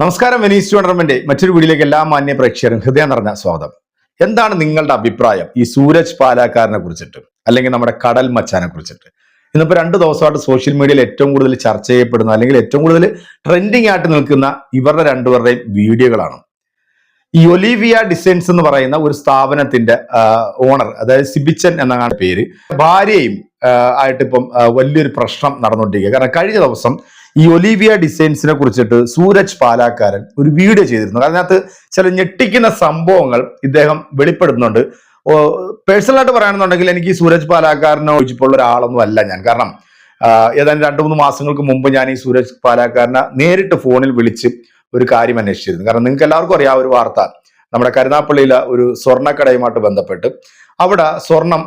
നമസ്കാരം Venice tournament മറ്റൊരു വീഡിയോയിലേക്ക് എല്ലാ മാന്യ പ്രേക്ഷകരും ഹൃദയം നിറഞ്ഞ സ്വാഗതം. എന്താണ് നിങ്ങളുടെ അഭിപ്രായം ഈ സൂരജ് പാലാക്കാരനെ കുറിച്ചിട്ട് അല്ലെങ്കിൽ നമ്മുടെ കടൽ മച്ചാനെ കുറിച്ചിട്ട്? ഇന്നിപ്പോ രണ്ട് ദിവസമായിട്ട് സോഷ്യൽ മീഡിയയിൽ ഏറ്റവും കൂടുതൽ ചർച്ച ചെയ്യപ്പെടുന്ന അല്ലെങ്കിൽ ഏറ്റവും കൂടുതൽ ട്രെൻഡിങ് ആയിട്ട് നിൽക്കുന്ന ഇവരുടെ രണ്ടുപേരുടെയും വീഡിയോകളാണ്. ഈ ഒലീവിയ ഡിസൈൻസ് എന്ന് പറയുന്ന ഒരു സ്ഥാപനത്തിന്റെ ഓണർ അതായത് സിബിച്ചൻ എന്നാണ് പേര് ഭാര്യയും ആയിട്ടിപ്പം വലിയൊരു പ്രശ്നം നടന്നുകൊണ്ടിരിക്കുക കാരണം കഴിഞ്ഞ ദിവസം ഈ ഒലീവിയ ഡിസൈൻസിനെ കുറിച്ചിട്ട് സൂരജ് പാലാക്കാരൻ ഒരു വീഡിയോ ചെയ്തിരുന്നു. അതിനകത്ത് ചില ഞെട്ടിക്കുന്ന സംഭവങ്ങൾ ഇദ്ദേഹം വെളിപ്പെടുത്തുന്നുണ്ട്. പേഴ്സണലായിട്ട് പറയുകയാണെന്നുണ്ടെങ്കിൽ എനിക്ക് സൂരജ് പാലാക്കാരനെ ഒഴിച്ചിട്ടുള്ള ഒരാളൊന്നും അല്ല ഞാൻ. കാരണം ഏതാണ്ട് രണ്ടു മൂന്ന് മാസങ്ങൾക്ക് മുമ്പ് ഞാൻ ഈ സൂരജ് പാലാക്കാരനെ നേരിട്ട് ഫോണിൽ വിളിച്ച് ഒരു കാര്യം അന്വേഷിച്ചിരുന്നു. കാരണം നിങ്ങൾക്ക് എല്ലാവർക്കും അറിയാം ഒരു വാർത്ത. നമ്മുടെ കരുനാപ്പള്ളിയിലെ ഒരു സ്വർണക്കടയുമായിട്ട് ബന്ധപ്പെട്ട്. അവിടെ സ്വർണം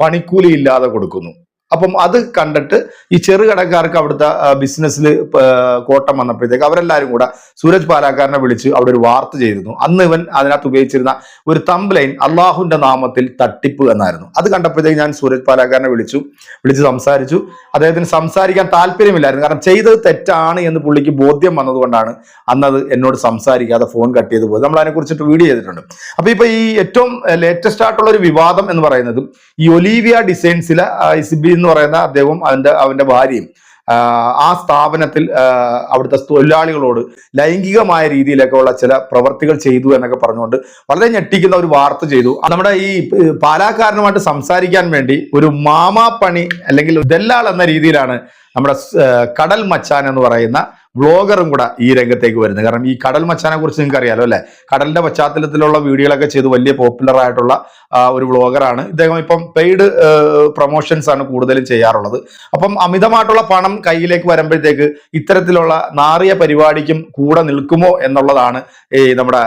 പണിക്കൂലി ഇല്ലാതെ കൊടുക്കുന്നു. അപ്പം അത് കണ്ടിട്ട് ഈ ചെറുകടക്കാർക്ക് അവിടുത്തെ ബിസിനസ്സിൽ കോട്ടം വന്നപ്പോഴത്തേക്ക് അവരെല്ലാവരും കൂടെ സൂരജ് പാലാക്കാരനെ വിളിച്ച് അവിടെ ഒരു വാർത്ത ചെയ്തിരുന്നു. അന്ന് ഇവൻ അതിനകത്ത് ഉപയോഗിച്ചിരുന്ന ഒരു തംബ്ലൈൻ അള്ളാഹുവിന്റെ നാമത്തിൽ തട്ടിപ്പ് എന്നായിരുന്നു. അത് കണ്ടപ്പോഴത്തേക്ക് ഞാൻ സൂരജ് പാലാക്കാരനെ വിളിച്ചു വിളിച്ച് സംസാരിച്ചു. അദ്ദേഹത്തിന് സംസാരിക്കാൻ താല്പര്യമില്ലായിരുന്നു. കാരണം ചെയ്തത് തെറ്റാണ് എന്ന് പുള്ളിക്ക് ബോധ്യം വന്നതുകൊണ്ടാണ് അന്നത് എന്നോട് സംസാരിക്കാതെ ഫോൺ കട്ട് ചെയ്ത് പോയത്. നമ്മൾ അതിനെക്കുറിച്ചിട്ട് വീഡിയോ ചെയ്തിട്ടുണ്ട്. അപ്പോൾ ഇപ്പൊ ഈ ഏറ്റവും ലേറ്റസ്റ്റ് ആയിട്ടുള്ള ഒരു വിവാദം എന്ന് പറയുന്നതും ഈ ഒലീവിയ ഡിസൈൻസിലെ സിബി എന്ന് പറയുന്ന അദ്ദേഹവും അവന്റെ അവന്റെ ഭാര്യയും ആ, സ്ഥാപനത്തിൽ അവിടുത്തെ തൊഴിലാളികളോട് ലൈംഗികമായ രീതിയിലൊക്കെ ഉള്ള ചില പ്രവർത്തികൾ ചെയ്തു എന്നൊക്കെ പറഞ്ഞുകൊണ്ട് വളരെ ഞെട്ടിക്കുന്ന ഒരു വാർത്ത ചെയ്തു. നമ്മുടെ ഈ പാലാക്കാരനുമായിട്ട് സംസാരിക്കാൻ വേണ്ടി ഒരു മാമാപ്പണി അല്ലെങ്കിൽ ദല്ലാൾ എന്ന രീതിയിലാണ് നമ്മുടെ കടൽ മച്ചാൻ എന്ന് പറയുന്ന വ്ളോഗറും കൂടെ ഈ രംഗത്തേക്ക് വരുന്നത്. കാരണം ഈ കടൽ മച്ചാനെ കുറിച്ച് നിങ്ങൾക്ക് അറിയാലോ അല്ലെ? കടലിന്റെ പശ്ചാത്തലത്തിലുള്ള വീഡിയോകളൊക്കെ ചെയ്ത് വലിയ പോപ്പുലർ ആയിട്ടുള്ള ഒരു വ്ളോഗറാണ് ഇദ്ദേഹം ഇപ്പം പെയ്ഡ് പ്രൊമോഷൻസ് ആണ് കൂടുതലും ചെയ്യാറുള്ളത്. അപ്പം അമിതമായിട്ടുള്ള പണം കയ്യിലേക്ക് വരുമ്പോഴത്തേക്ക് ഇത്തരത്തിലുള്ള നാറിയ പരിപാടിക്കും കൂടെ നിൽക്കുമോ എന്നുള്ളതാണ് ഈ നമ്മുടെ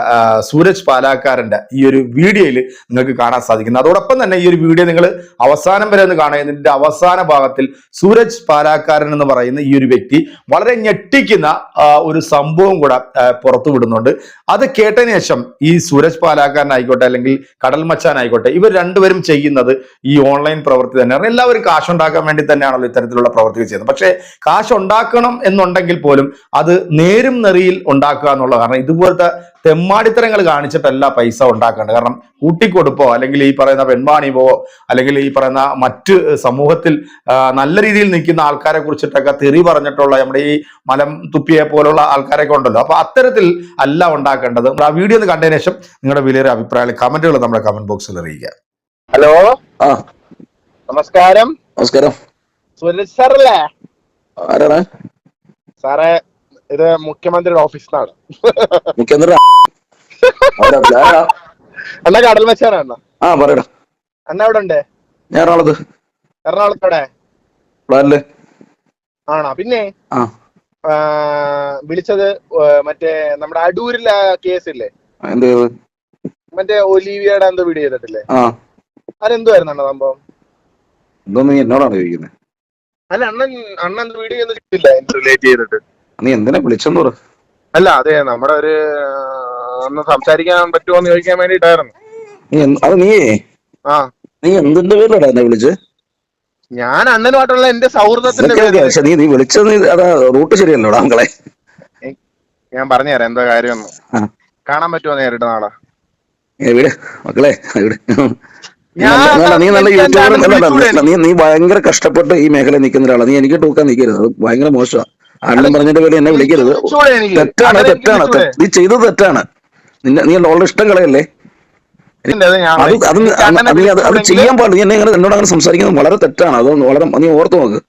സൂരജ് പാലാക്കാരന്റെ ഈ ഒരു വീഡിയോയിൽ നിങ്ങൾക്ക് കാണാൻ സാധിക്കുന്നത്. അതോടൊപ്പം തന്നെ ഈ ഒരു വീഡിയോ നിങ്ങൾ അവസാനം വരെ ഒന്ന് കാണുക. അവസാന ഭാഗത്തിൽ സൂരജ് പാലാക്കാരൻ എന്ന് പറയുന്ന ഈ ഒരു വ്യക്തി വളരെ ഞെട്ടിക്കുന്ന. ആ, ഒരു സംഭവം കൂടെ പുറത്തു വിടുന്നുണ്ട്. അത് കേട്ടതിന് ശേഷം ഈ സൂരജ് പാലാക്കാരനായിക്കോട്ടെ അല്ലെങ്കിൽ കടൽ മച്ചാൻ ആയിക്കോട്ടെ ഇവർ രണ്ടുപേരും ചെയ്യുന്നത് ഈ ഓൺലൈൻ പ്രവൃത്തി തന്നെയാണ്. എല്ലാവരും കാശ് ഉണ്ടാക്കാൻ വേണ്ടി തന്നെയാണല്ലോ ഇത്തരത്തിലുള്ള പ്രവൃത്തികൾ ചെയ്യുന്നത്. പക്ഷേ കാശ് ഉണ്ടാക്കണം എന്നുണ്ടെങ്കിൽ പോലും അത് നേരും നെറിയിൽ ഉണ്ടാക്കുക എന്നുള്ളത് കാരണം ഇതുപോലത്തെ തെമ്മാടിത്തരങ്ങൾ കാണിച്ചിട്ടല്ല പൈസ ഉണ്ടാക്കേണ്ടത്. കാരണം കൂട്ടിക്കൊടുപ്പോ അല്ലെങ്കിൽ ഈ പറയുന്ന പെൺവാണിവോ അല്ലെങ്കിൽ ഈ പറയുന്ന മറ്റ് സമൂഹത്തിൽ നല്ല രീതിയിൽ നിൽക്കുന്ന ആൾക്കാരെ കുറിച്ചിട്ടൊക്കെ തെറി പറഞ്ഞിട്ടുള്ള നമ്മുടെ ഈ മലം തുപ്പിയെ പോലുള്ള ആൾക്കാരൊക്കെ ഉണ്ടല്ലോ. അപ്പൊ അത്തരത്തിൽ അല്ല ഉണ്ടാക്കേണ്ടത്. ആ വീഡിയോ ഒന്ന് കണ്ടതിന് ശേഷം നിങ്ങളുടെ വിലയേറിയ അഭിപ്രായങ്ങൾ കമന്റുകൾ നമ്മുടെ കമന്റ് ബോക്സിൽ അറിയിക്കുക. ഹലോ? ആ. നമസ്കാരം. നമസ്കാരം. സുരജ് സാറല്ലേ? ആരാണ്? സാറേ ഇത് മുഖ്യമന്ത്രിയുടെ ഓഫീസിലാണ്. മുഖ്യമന്ത്രി ആരാ? ആരാ? അണ്ണ കടൽ മച്ചാനാ അണ്ണ? ആ പറയടാ. അണ്ണ എവിടെ ഉണ്ട്? ഞാൻ എറണാകുളത്ത് എറണാകുളത്തോടെ ആണോ? പിന്നെ വിളിച്ചത് മറ്റേ നമ്മുടെ അടൂരിലെ കേസ് ഇല്ലേ? മറ്റേ ഒലീവിയുടെ എന്തോ വീഡിയോ ചെയ്തിട്ടില്ലേ? ആ. അതെന്തുവായിരുന്നു സംഭവം? ഇതൊന്നും എന്നോടാണ് ചോദിക്കുന്നത് അല്ല അണ്ണൻ അണ്ണൻ വീഡിയോ ഒന്നും ചെയ്തില്ല റിലേറ്റ് ചെയ്തിട്ട്. നീ എന്തിനാ വിളിച്ചെന്ന് പറ. അല്ല അതെ നമ്മുടെ ഒരു ഒന്ന് സംസാരിക്കാൻ പറ്റുമോ എന്ന് ചോദിക്കാൻ വേണ്ടിട്ടായിരുന്നു നീ എന്ത്- അത് നീ ആ. നീ എന്തിന്റെ പേരിലടാ എന്നെ വിളിച്ച്? ഞാൻ അണ്ണനുമായിട്ടുള്ള എന്റെ സൗഹൃദത്തിന്റെ ഇതൊക്കെ പേരിൽ പക്ഷെ നീ നീ വിളിച്ചത് നീ അതാ റൂട്ട് ശരിയല്ലോടാ മക്കളെ ഞാൻ പറഞ്ഞുതരാം എന്താ കാര്യം ആ. കാണാൻ പറ്റുമോ നേരിട്ട് നാളെ? മക്കളെ നീ ഞാൻ നല്ല- നല്ല- നീ നല്ല എനിക്ക് അല്ല, നീ നീ ഭയങ്കര കഷ്ടപ്പെട്ട് ഈ മേഖലയിൽ നിൽക്കുന്ന ഒരാളാണ് നീ എനിക്ക് ടൂക്കാൻ നിൽക്കരുത് അത് ഭയങ്കര മോശമാണ് അണ്ണൻ പറഞ്ഞതിന്റെ പേര് എന്നെ വിളിക്കരുത്. തെറ്റാണ് തെറ്റാണ്. നീ ചെയ്തത് തെറ്റാണ്. നിന്നെ നീ ഉള്ള ഇഷ്ടം കളയല്ലേ അത് അത് അത് നീ- അത് അത് അത് ചെയ്യാൻ പാടില്ല. നീ എന്നെ ഇങ്ങനെ എന്നോട് അങ്ങനെ സംസാരിക്കുന്നത് വളരെ തെറ്റാണ്. അത് വളരെ നീ ഓർത്ത് നോക്ക്.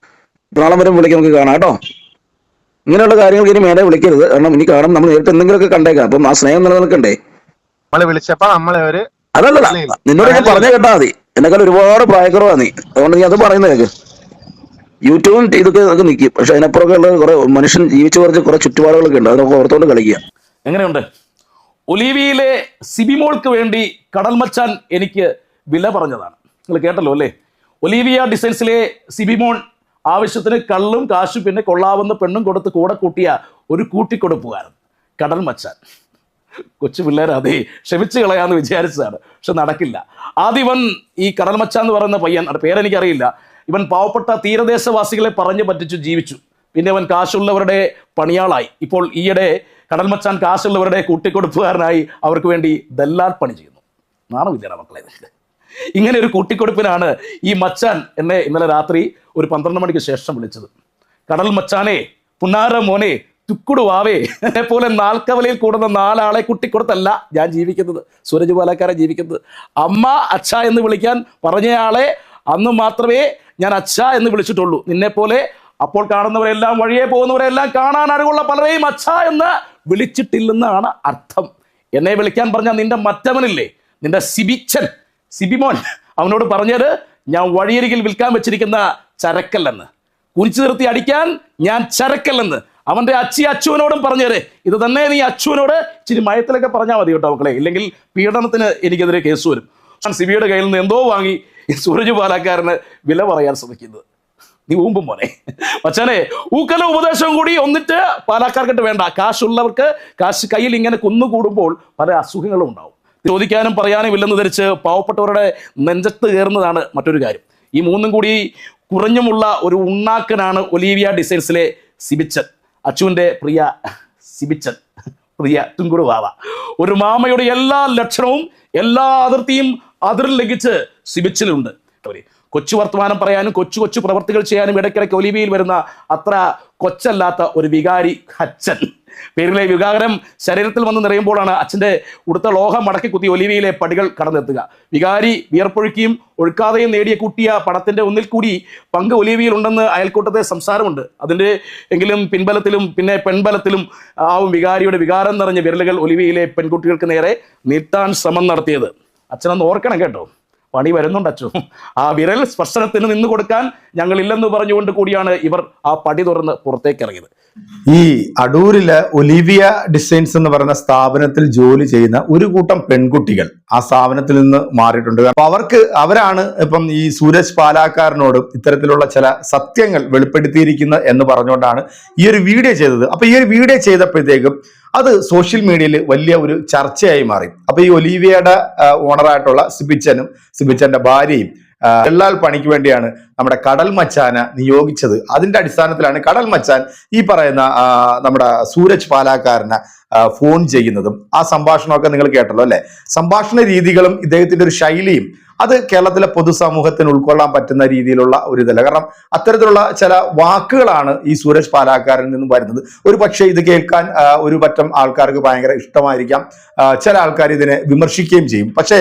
നാളെ വരെ വിളിക്കാൻ നമുക്ക് കാണാം കേട്ടോ. ഇങ്ങനെയുള്ള കാര്യങ്ങൾക്ക് ഇനി മേലെ വിളിക്കരുത്. കാരണം ഇനി കാണാം. നമ്മൾ നേരിട്ട് എന്തെങ്കിലുമൊക്കെ കണ്ടേക്കാം. അപ്പം ആ സ്നേഹം നിലനിൽക്കണ്ടേ? നമ്മൾ വിളിച്ചപ്പോ നമ്മളെ ഒരു അതല്ലല്ല. നിന്നോട് ഞാൻ പറഞ്ഞേ കേട്ടാ മതി. എന്നെക്കാൾ ഒരുപാട് പ്രായക്കുറവാ നീ. അതുകൊണ്ട് നീ അത് പറയുന്നത് കേക്ക്. യൂട്യൂബും ഇതൊക്കെ നമുക്ക് നിൽക്കും പക്ഷെ അതിനപ്പുറമൊക്കെ ഉള്ള കുറെ മനുഷ്യൻ ജീവിച്ചു പറഞ്ഞ കുറെ ചുറ്റുപാടുകളൊക്കെ ഉണ്ട്. അതൊക്കെ ഓർത്തോണ്ട് കളിക്കുക. എങ്ങനെയുണ്ട്? ഒലീവിയിലെ സിബിമോൾക്ക് വേണ്ടി കടൽ മച്ചാൻ എനിക്ക് വില പറഞ്ഞതാണ്. നിങ്ങൾ കേട്ടല്ലോ അല്ലേ? ഒലീവിയ ഡിസൈൻസിലെ സിബിമോൾ ആവശ്യത്തിന് കള്ളും കാശും പിന്നെ കൊള്ളാവുന്ന പെണ്ണും കൊടുത്ത് കൂടെ കൂട്ടിയ ഒരു കൂട്ടിക്കൊടുപ്പുകാരൻ കടൽ മച്ചാൻ. കൊച്ചു പിള്ളേർ അതെ ക്ഷമിച്ചു കളയാന്ന് വിചാരിച്ചതാണ്. പക്ഷെ നടക്കില്ല. ആദ്യം ഈ കടൽ മച്ചാൻ എന്ന് പറയുന്ന പയ്യൻ പേരെനിക്കറിയില്ല ഇവൻ പാവപ്പെട്ട തീരദേശവാസികളെ പറഞ്ഞു പറ്റിച്ചു ജീവിച്ചു. പിന്നെ അവൻ കാശുള്ളവരുടെ പണിയാളായി. ഇപ്പോൾ ഈയിടെ കടൽമച്ചാൻ കാശുള്ളവരുടെ കൂട്ടിക്കൊടുപ്പുകാരനായി അവർക്ക് വേണ്ടി ദല്ലാൽ പണി ചെയ്യുന്നു. നാണമില്ലടാ മക്കളെ? ഇങ്ങനെ ഒരു കൂട്ടിക്കൊടുപ്പിനാണ് ഈ മച്ചാൻ എന്നെ ഇന്നലെ രാത്രി ഒരു പന്ത്രണ്ട് മണിക്ക് ശേഷം വിളിച്ചത്. കടൽ മച്ചാനെ പുന്നാര മോനെ തുക്കുടുവാവേ എന്നെ പോലെ നാൽക്കവലയിൽ കൂടുന്ന നാലാളെ കുട്ടിക്കൊടുത്തല്ല ഞാൻ ജീവിക്കുന്നത്. സൂരജ് പാലക്കാരെ ജീവിക്കുന്നത്. അമ്മ അച്ഛ എന്ന് വിളിക്കാൻ പറഞ്ഞയാളെ അന്ന് മാത്രമേ ഞാൻ അച്ഛ എന്ന് വിളിച്ചിട്ടുള്ളൂ. നിന്നെ പോലെ അപ്പോൾ കാണുന്നവരെല്ലാം വഴിയെ പോകുന്നവരെല്ലാം കാണാൻ അറിവുള്ള പലരെയും അച്ഛ എന്ന് വിളിച്ചിട്ടില്ലെന്നാണ് അർത്ഥം. എന്നെ വിളിക്കാൻ പറഞ്ഞ നിന്റെ മറ്റവനില്ലേ? നിന്റെ സിബിച്ചൻ സിബിമോൻ. അവനോട് പറഞ്ഞത് ഞാൻ വഴിയരികിൽ വിൽക്കാൻ വെച്ചിരിക്കുന്ന ചരക്കല്ലെന്ന്. കുനിച്ചു നിർത്തി അടിക്കാൻ ഞാൻ ചരക്കല്ലെന്ന്. അവന്റെ അച്ചി അച്ചുവിനോടും പറഞ്ഞേരെ ഇത് തന്നെ നീ അച്ചുവിനോട് ഇച്ചിരി മയത്തിലൊക്കെ പറഞ്ഞാൽ മതി കേട്ടോ മക്കളെ. ഇല്ലെങ്കിൽ പീഡനത്തിന് എനിക്കെതിരെ കേസ് വരും. സിബിയുടെ കയ്യിൽ നിന്ന് എന്തോ വാങ്ങി. സൂരജ് പാലാക്കാരന് വില പറയാൻ ശ്രമിക്കുന്നത്. നീ ഊമ്പും മോനെ. മച്ചാനെ ഊക്കല ഉപദേശം കൂടി ഒന്നിട്ട് പാലക്കാർക്കിട്ട് വേണ്ട. കാശുള്ളവർക്ക് കാശ് കയ്യിൽ ഇങ്ങനെ കുന്നുകൂടുമ്പോൾ പല അസുഖങ്ങളും ഉണ്ടാവും. ചോദിക്കാനും പറയാനും ഇല്ലെന്ന് ധരിച്ച് പാവപ്പെട്ടവരുടെ നെഞ്ചത്ത് കയറുന്നതാണ് മറ്റൊരു കാര്യം. ഈ മൂന്നും കൂടി കുറഞ്ഞുമുള്ള ഒരു ഉണ്ണാക്കനാണ് ഒലീവിയ ഡിസൈൻസിലെ സിബിച്ചൻ. അച്ചുവിന്റെ പ്രിയ സിബിച്ചൻ. പ്രിയ തുങ്കുടു വാവ ഒരു മാമയുടെ എല്ലാ ലക്ഷണവും എല്ലാ അതിർത്തിയും അതിരിൽ ലംഘിച്ച് സിബിച്ചിലുണ്ട്. കൊച്ചു വർത്തമാനം പറയാനും കൊച്ചു കൊച്ചു പ്രവർത്തികൾ ചെയ്യാനും ഇടയ്ക്കിടയ്ക്ക് ഒലിവിയിൽ വരുന്ന അത്ര കൊച്ചല്ലാത്ത ഒരു വികാരി അച്ഛൻ. പേരിലെ വികാരം ശരീരത്തിൽ വന്ന് നിറയുമ്പോഴാണ് അച്ഛന്റെ ഉടുത്ത ലോഹം മടക്കി കുത്തി ഒലിവിയിലെ പടികൾ കടന്നെത്തുക. വികാരി വിയർപ്പൊഴുക്കിയും ഒഴുക്കാതെയും നേടിയ കൂട്ടിയ പണത്തിന്റെ ഒന്നിൽ കൂടി പങ്ക് ഒലിവിയിൽ ഉണ്ടെന്ന് അയൽക്കൂട്ടത്തെ സംസാരമുണ്ട്. അതിന്റെ എങ്കിലും പിൻബലത്തിലും പിന്നെ പെൺബലത്തിലും ആവും വികാരിയുടെ വികാരം നിറഞ്ഞ വിരലുകൾ ഒലിവിയിലെ പെൺകുട്ടികൾക്ക് നേരെ നീട്ടാൻ ശ്രമം നടത്തിയത്. അച്ഛനൊന്ന് ഓർക്കണം കേട്ടോ. പണി വരുന്നുണ്ട് അച്ഛൻ. ആ വിരൽ സ്പർശനത്തിന് നിന്ന് കൊടുക്കാൻ ഞങ്ങളില്ലെന്ന് പറഞ്ഞുകൊണ്ട് കൂടിയാണ് ഇവർ ആ പടി തുറന്ന് പുറത്തേക്ക് ഇറങ്ങിയത് ഈ അടൂരിലെ ഒലിവിയ ഡിസൈൻസ് എന്ന് പറയുന്ന സ്ഥാപനത്തിൽ ജോലി ചെയ്യുന്ന ഒരു കൂട്ടം പെൺകുട്ടികൾ ആ സ്ഥാപനത്തിൽ നിന്ന് മാറിയിട്ടുണ്ട്. അപ്പൊ അവർക്ക് അവരാണ് ഇപ്പം ഈ സൂരജ് പാലാക്കാരനോട് ഇത്തരത്തിലുള്ള ചില സത്യങ്ങൾ വെളിപ്പെടുത്തിയിരിക്കുന്നത് എന്ന് പറഞ്ഞുകൊണ്ടാണ് ഈ ഒരു വീഡിയോ ചെയ്തത്. അപ്പൊ ഈ ഒരു വീഡിയോ ചെയ്തപ്പോഴത്തേക്കും അത് സോഷ്യൽ മീഡിയയിൽ വലിയ ഒരു ചർച്ചയായി മാറി. അപ്പൊ ഈ ഒലീവിയയുടെ ഓണറായിട്ടുള്ള സിബിച്ചനും സിബിച്ചന്റെ ഭാര്യയും വെള്ളാൽ പണിക്ക് വേണ്ടിയാണ് നമ്മുടെ കടൽ മച്ചാനെ നിയോഗിച്ചത്. അതിന്റെ അടിസ്ഥാനത്തിലാണ് കടൽ മച്ചാൻ ഈ പറയുന്ന നമ്മുടെ സൂരജ് പാലാക്കാരനെ ഫോൺ ചെയ്യുന്നതും ആ സംഭാഷണമൊക്കെ നിങ്ങൾ കേട്ടല്ലോ അല്ലെ? സംഭാഷണ രീതികളും ഇദ്ദേഹത്തിന്റെ ഒരു ശൈലിയും അത് കേരളത്തിലെ പൊതുസമൂഹത്തിന് ഉൾക്കൊള്ളാൻ പറ്റുന്ന രീതിയിലുള്ള ഒരു ഇതല്ല. കാരണം അത്തരത്തിലുള്ള ചില വാക്കുകളാണ് ഈ സൂരജ് പാലാക്കാരിൽ നിന്നും വരുന്നത്. ഒരു പക്ഷേ ഇത് കേൾക്കാൻ ഒരു പറ്റം ആൾക്കാർക്ക് ഭയങ്കര ഇഷ്ടമായിരിക്കാം. ചില ആൾക്കാർ ഇതിനെ വിമർശിക്കുകയും ചെയ്യും. പക്ഷേ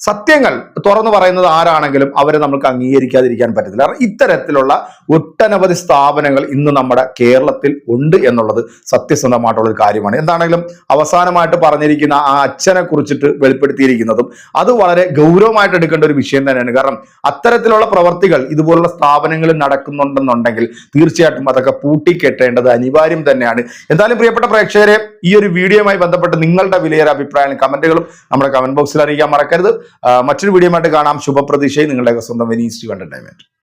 സത്യങ്ങൾ തുറന്നു പറയുന്നത് ആരാണെങ്കിലും അവരെ നമുക്ക് അംഗീകരിക്കാതിരിക്കാൻ പറ്റത്തില്ല. കാരണം ഇത്തരത്തിലുള്ള ഒട്ടനവധി സ്ഥാപനങ്ങൾ ഇന്ന് നമ്മുടെ കേരളത്തിൽ ഉണ്ട് എന്നുള്ളത് സത്യസന്ധമായിട്ടുള്ള ഒരു കാര്യമാണ്. എന്താണെങ്കിലും അവസാനമായിട്ട് പറഞ്ഞിരിക്കുന്ന ആ അച്ഛനെ കുറിച്ചിട്ട് വെളിപ്പെടുത്തിയിരിക്കുന്നതും അത് വളരെ ഗൗരവമായിട്ട് എടുക്കേണ്ട ഒരു വിഷയം തന്നെയാണ്. കാരണം അത്തരത്തിലുള്ള പ്രവർത്തികൾ ഇതുപോലുള്ള സ്ഥാപനങ്ങളിൽ നടക്കുന്നുണ്ടെന്നുണ്ടെങ്കിൽ തീർച്ചയായിട്ടും അതൊക്കെ പൂട്ടിക്കെട്ടേണ്ടത് അനിവാര്യം തന്നെയാണ്. എന്തായാലും പ്രിയപ്പെട്ട പ്രേക്ഷകരെ ഈ ഒരു വീഡിയോയുമായി ബന്ധപ്പെട്ട് നിങ്ങളുടെ വിലയേറെ അഭിപ്രായങ്ങളും കമന്റുകളും നമ്മുടെ കമന്റ് ബോക്സിൽ അറിയിക്കാൻ മറക്കരുത്. മറ്റൊരു ആയിട്ട് കാണാം. ശുഭപ്രതീക്ഷയും നിങ്ങളുടെ സ്വന്തം വെനീസ് കണ്ടന്റ്